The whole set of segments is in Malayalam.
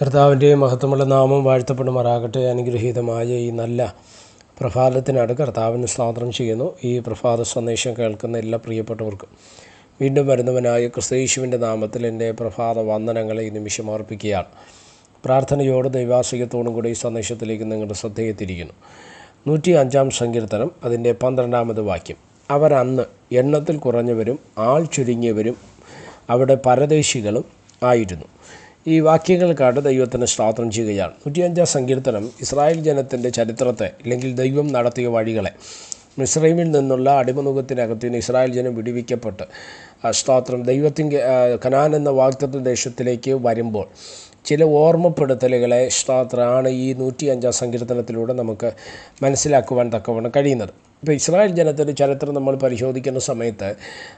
കർത്താവിന്റെ മഹത്വമുള്ള നാമം വാഴ്ത്തപ്പെടുമാറാകട്ടെ. അനുഗ്രഹീതമായ ഈ നല്ല പ്രഭാതത്തിനാണ് കർത്താവിന് സ്തോത്രം ചെയ്യുന്നു. ഈ പ്രഭാത സന്ദേശം കേൾക്കുന്ന എല്ലാ പ്രിയപ്പെട്ടവർക്കും വീണ്ടും വരുന്നവനായ ക്രിസ്തീശുവിന്റെ നാമത്തിൽ എന്റെ പ്രഭാത വന്ദനങ്ങളെ ഈ നിമിഷം അർപ്പിക്കുകയാണ്. പ്രാർത്ഥനയോട് ദൈവാശ്രയത്തോടും കൂടി ഈ സന്ദേശത്തിലേക്ക് നിങ്ങളുടെ ശ്രദ്ധയെ തിരിക്കുന്നു നൂറ്റി അഞ്ചാം സങ്കീർത്തനം അതിന്റെ പന്ത്രണ്ടാമത് വാക്യം. അവർ അന്ന് എണ്ണത്തിൽ കുറഞ്ഞവരും ആൾ ചുരുങ്ങിയവരും അവിടെ പരദേശികളും ആയിരുന്നു. ഈ വാക്യങ്ങൾക്കാണ് ദൈവത്തിന് സ്തോത്രം ചെയ്യുകയാണ്. നൂറ്റിയഞ്ചാം സങ്കീർത്തനം ഇസ്രായേൽ ജനത്തിന്റെ ചരിത്രത്തെ അല്ലെങ്കിൽ ദൈവം നടത്തിയ വഴികളെ. മിസ്രൈമിൽ നിന്നുള്ള അടിമനുഖത്തിനകത്ത് നിന്ന് ഇസ്രായേൽ ജനം വിടുവിക്കപ്പെട്ട് സ്തോത്രം ദൈവത്തിന്റെ കനാൻ എന്ന വാക്തത്വ ദേശത്തിലേക്ക് വരുമ്പോൾ ചില ഓർമ്മപ്പെടുത്തലുകളെ സ്തോത്രമാണ് ഈ നൂറ്റി അഞ്ചാം സങ്കീർത്തനത്തിലൂടെ നമുക്ക് മനസ്സിലാക്കുവാൻ തക്കവണ്ണം കഴിയുന്നത്. ഇപ്പോൾ ഇസ്രായേൽ ജനത്തിന്റെ ചരിത്രം നമ്മൾ പരിശോധിക്കുന്ന സമയത്ത്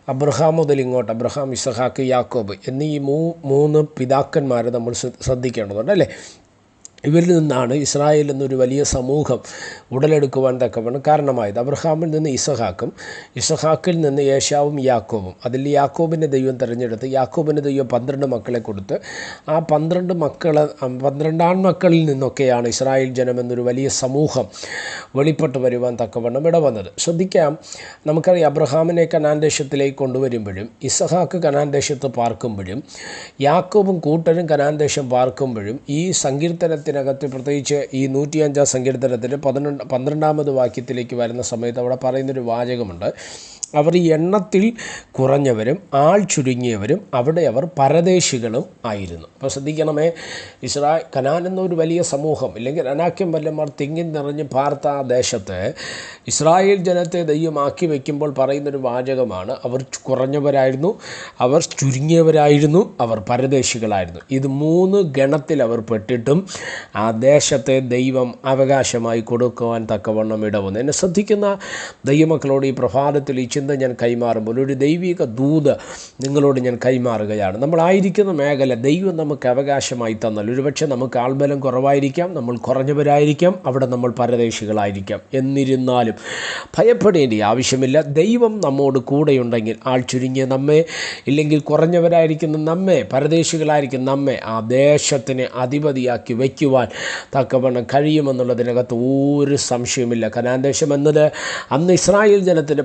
അബ്രഹാം മുതൽ ഇങ്ങോട്ട് അബ്രഹാം ഇസഹാക്ക് യാക്കോബ് എന്നീ മൂ മൂന്ന് പിതാക്കന്മാരെ നമ്മൾ ശ്രദ്ധിക്കേണ്ടതുണ്ട് അല്ലേ? ഇവരിൽ നിന്നാണ് ഇസ്രായേൽ എന്നൊരു വലിയ സമൂഹം ഉടലെടുക്കുവാൻ തക്കവണ്ണം കാരണമായത്. അബ്രഹാമിൽ നിന്ന് ഇസഹാക്കും ഇസഹാക്കിൽ നിന്ന് യേശാവും യാക്കോബും. അതിൽ യാക്കോബിന്റെ ദൈവം തിരഞ്ഞെടുത്ത് യാക്കോബിന് ദൈവം പന്ത്രണ്ട് മക്കളെ കൊടുത്ത് ആ പന്ത്രണ്ട് മക്കളെ പന്ത്രണ്ടാം മക്കളിൽ നിന്നൊക്കെയാണ് ഇസ്രായേൽ ജനം എന്നൊരു വലിയ സമൂഹം വെളിപ്പെട്ട് വരുവാൻ തക്കവണ്ണം ഇടവന്നത്. ശ്രദ്ധിക്കാം നമുക്കറിയാം അബ്രഹാമിനെ കനാൻ ദേശത്തിലേക്ക് കൊണ്ടുവരുമ്പോഴും ഇസഹാക്ക് കനാൻ ദേശത്ത് പാർക്കുമ്പോഴും യാക്കോബും കൂട്ടരും കനാൻ ദേശം പാർക്കുമ്പോഴും ഈ സങ്കീർത്തനത്തിന് ഇതിനകത്ത് പ്രത്യേകിച്ച് ഈ നൂറ്റിയഞ്ചാം സങ്കീർത്തനത്തിൽ പതിനൊന്ന് പന്ത്രണ്ടാമത് വാക്യത്തിലേക്ക് വരുന്ന സമയത്ത് അവിടെ പറയുന്നൊരു വാചകമുണ്ട്. അവർ എണ്ണത്തിൽ കുറഞ്ഞവരും ആൾ ചുരുങ്ങിയവരും അവിടെ അവർ പരദേശികളും ആയിരുന്നു. അപ്പോൾ ശ്രദ്ധിക്കണമേ ഇസ്രാ കനാൻ എന്നൊരു വലിയ സമൂഹം ഇല്ലെങ്കിൽ അനാക്യം വല്ലമാർ തിങ്ങി നിറഞ്ഞ് പാർത്ത ആ ദേശത്ത് ഇസ്രായേൽ ജനത്തെ ദൈവമാക്കി വയ്ക്കുമ്പോൾ പറയുന്നൊരു വാചകമാണ് അവർ കുറഞ്ഞവരായിരുന്നു അവർ ചുരുങ്ങിയവരായിരുന്നു അവർ പരദേശികളായിരുന്നു. ഇത് മൂന്ന് ഗണത്തിൽ അവർ പെട്ടിട്ടും ആ ദേശത്തെ ദൈവം അവകാശമായി കൊടുക്കുവാൻ തക്കവണ്ണം ഇടവന്നു. എന്നെ ശ്രദ്ധിക്കുന്ന ദൈവമക്കളോട് ഈ പ്രഭാതത്തിൽ ഈ ചിന്ത ഞാൻ കൈമാറുമ്പോൾ ഒരു ദൈവിക ദൂത് നിങ്ങളോട് ഞാൻ കൈമാറുകയാണ്. നമ്മളായിരിക്കുന്ന മേഖല ദൈവം നമുക്ക് അവകാശമായി തന്നാൽ ഒരുപക്ഷെ നമുക്ക് ആൾബലം കുറവായിരിക്കാം നമ്മൾ കുറഞ്ഞവരായിരിക്കാം അവിടെ നമ്മൾ പരദേശികളായിരിക്കാം. എന്നിരുന്നാലും ഭയപ്പെടേണ്ട ആവശ്യമില്ല. ദൈവം നമ്മോട് കൂടെയുണ്ടെങ്കിൽ ആൾ ചുരുങ്ങിയ നമ്മെ ഇല്ലെങ്കിൽ കുറഞ്ഞവരായിരിക്കുന്ന നമ്മെ പരദേശികളായിരിക്കും നമ്മെ ആ ദേശത്തിന് അധിപതിയാക്കി വയ്ക്കുവാൻ തക്കവണ്ണം കഴിയുമെന്നുള്ളതിനകത്ത് ഒരു സംശയമില്ല കനാൻ ദേശം എന്നത് അന്ന് ഇസ്രായേൽ ജനത്തിന്റെ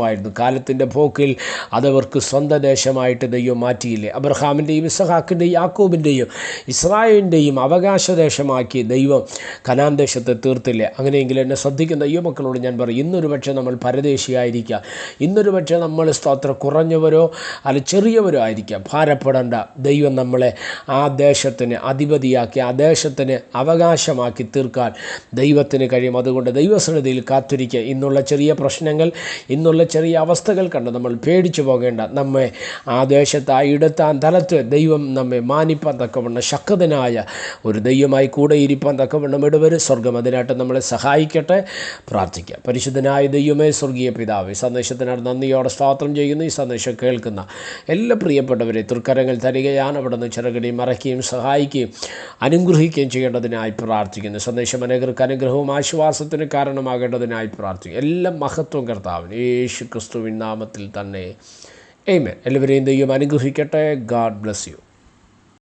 പരദേശമായിരുന്നു കാലത്തിന്റെ പോക്കിൽ അതവർക്ക് സ്വന്തം ദേശമായിട്ട് ദൈവം മാറ്റിയില്ലേ? അബ്രഹാമിന്റെയും ഇസഹാക്കിന്റെയും യാക്കോബിന്റെയും ഇസ്രായേലിന്റെയും അവകാശ ദേശമാക്കി ദൈവം കനാൻ ദേശത്തെ തീർത്തില്ലേ? അങ്ങനെയെങ്കിൽ എന്നെ ശ്രദ്ധിക്കുന്ന ദൈവമക്കളോട് ഞാൻ പറയും ഇന്നൊരു പക്ഷേ നമ്മൾ പരദേശിയായിരിക്കാം. ഇന്നൊരു പക്ഷേ നമ്മൾ സ്തോത്ര കുറഞ്ഞവരോ അല്ല ചെറിയവരോ ആയിരിക്കാം. ഭാരപ്പെടേണ്ട. ദൈവം നമ്മളെ ആ ദേശത്തിന് അധിപതിയാക്കി ആ ദേശത്തിന് അവകാശമാക്കി തീർക്കാൻ ദൈവത്തിന് കഴിയും. അതുകൊണ്ട് ദൈവസന്നിധിയിൽ കാത്തിരിക്കുക. ഇന്നുള്ള ചെറിയ പ്രശ്നങ്ങൾ ഇന്നുള്ള ചെറിയ അവസ്ഥകൾ കണ്ട്. നമ്മൾ പേടിച്ചു പോകേണ്ട. നമ്മെ ആ ദേശത്ത് ആ ഇടത്താൻ തലത്ത് ദൈവം നമ്മെ മാനിപ്പാൻ തക്കവണ്ണം ശക്തനായ ഒരു ദൈവമായി കൂടെ ഇരിപ്പാൻ തക്കവണ്ണം ഇടവരും. സ്വർഗം അതിനായിട്ട് നമ്മളെ സഹായിക്കട്ടെ. പ്രാർത്ഥിക്കാം. പരിശുദ്ധനായ ദൈവമേ സ്വർഗീയ പിതാവ് സന്ദേശത്തിനാണ് നന്ദിയോടെ സ്വാത്രം ചെയ്യുന്നു. ഈ സന്ദേശം കേൾക്കുന്ന എല്ലാ പ്രിയപ്പെട്ടവരെ തൃക്കരങ്ങൾ തരികയാണ്. അവിടെ നിന്ന് ചിറകടി മറയ്ക്കുകയും സഹായിക്കുകയും അനുഗ്രഹിക്കുകയും ചെയ്യേണ്ടതിനായി പ്രാർത്ഥിക്കുന്നു. സന്ദേശം അനേകർക്ക് അനുഗ്രഹവും ആശ്വാസത്തിന് കാരണമാകേണ്ടതിനായി പ്രാർത്ഥിക്കും എല്ലാം മഹത്വം കർത്താവിന്. യേശു നാമത്തിൽ തന്നെ. എയ്മൻ എല്ലാവരെയും ദൈവം അനുഗ്രഹിക്കട്ടെ. God bless you